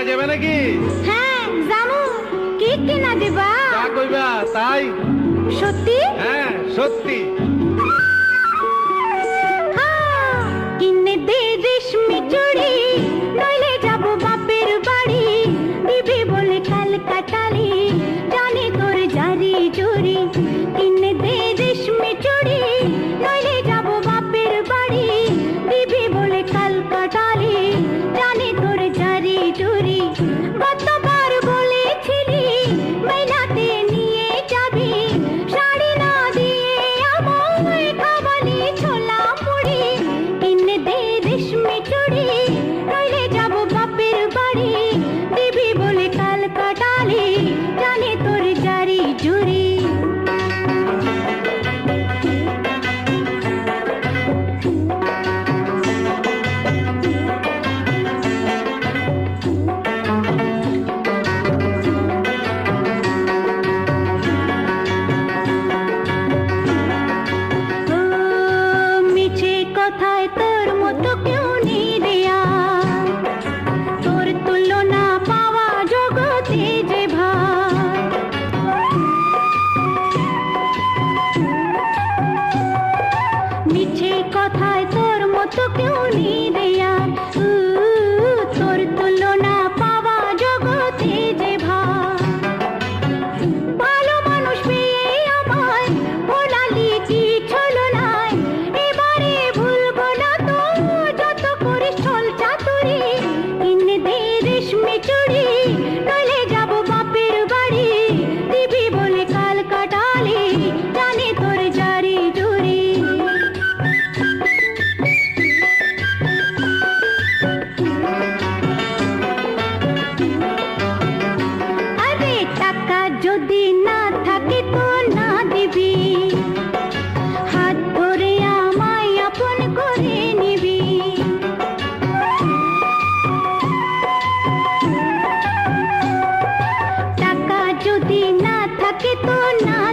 মেলায় যাবে নাকি? হ্যাঁ জামু কি কিনা দিবা। তা কইবা তাই। সত্যি? হ্যাঁ সত্যি। কিনে দে রেশমি চুড়ি নইলে যাব বাপের বাড়ি। দিবি বলে কাল কাটালি तो क्यों नींद? तो ना